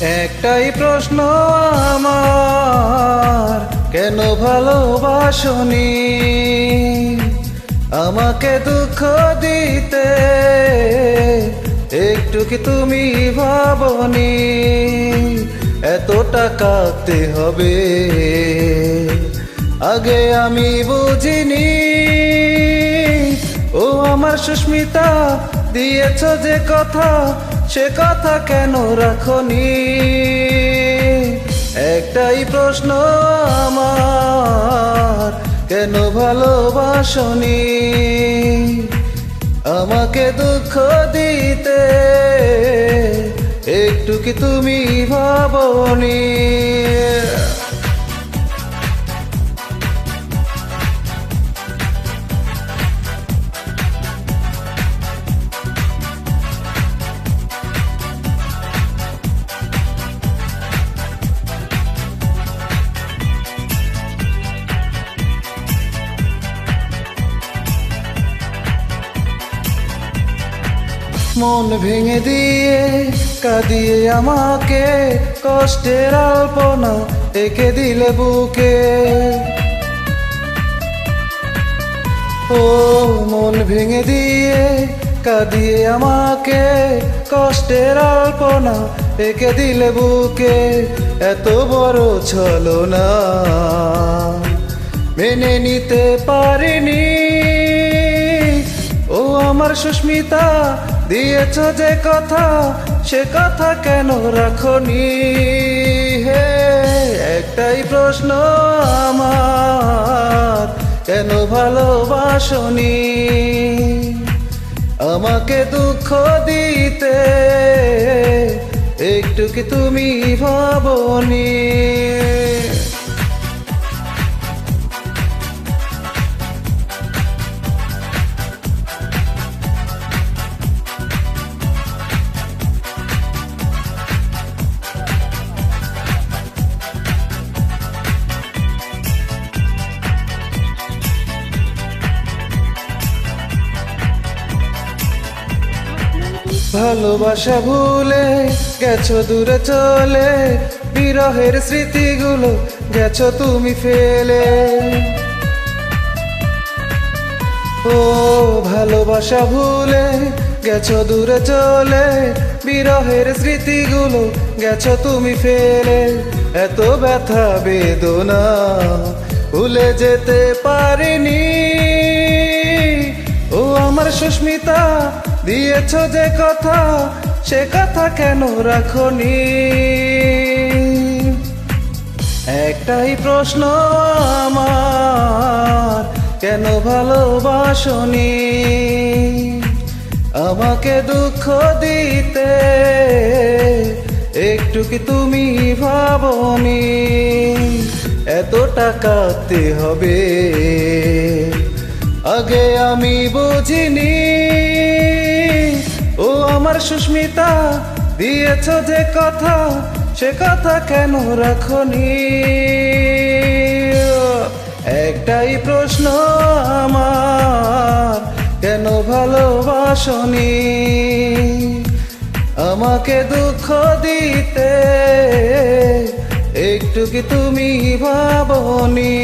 একটাই প্রশ্ন আমার, কেন ভালোবাসনি? আমাকে দুঃখ দিতে একটু কি তুমি ভাবনি? এতটা কাঁদতে হবে, আগে আমি বুঝিনি। ও আমার সুস্মিতা, দিয়েছ যে কথা, সে কথা কেন রাখনি? একটাই প্রশ্ন আমার, কেন ভালোবাসনি? আমাকে দুঃখ দিতে একটু কি তুমি ভাবনি? মন ভেঙে দিয়ে কাঁদিয়ে আমাকে কষ্টের আলপনা এঁকে দিলে বুকে। ও মন ভেঙে দিয়ে কাঁদিয়ে আমাকে কষ্টের আলপনা এঁকে দিলে বুকে। এত বড় ছলো না মেনে নিতে পারিনি আমার সুস্মিতা, দিয়েছ যে কথা, সে কথা কেন রাখনি? হে, একটাই প্রশ্ন আমার, কেন ভালোবাসনি? আমাকে দুঃখ দিতে একটু কি তুমি ভাবনি? ভালোবাসা ভুলে গেছো দূরে চলে, বিরহের স্মৃতিগুলো গেছো তুমি ফেলে। ও ভালোবাসা ভুলে গেছো দূরে চলে, বিরহের স্মৃতিগুলো গেছো তুমি ফেলে। এত ব্যথা, বেদনা ভুলে যেতে পারিনি। ও আমার সুস্মিতা দিয়েছ যে কথা, সে কথা কেন রাখনি? একটাই প্রশ্ন আমার, কেন ভালোবাসনি? আমাকে দুঃখ দিতে একটু কি তুমি ভাবনি? এত টাকাতে হবে। আগে আমি বুঝিনি ও আমার সুস্মিতা, দিয়েছ যে কথা, সে কথা কেন রাখনি? একটাই প্রশ্ন আমার, কেন ভালোবাসনি? আমাকে দুঃখ দিতে একটু কি তুমি ভাবনি?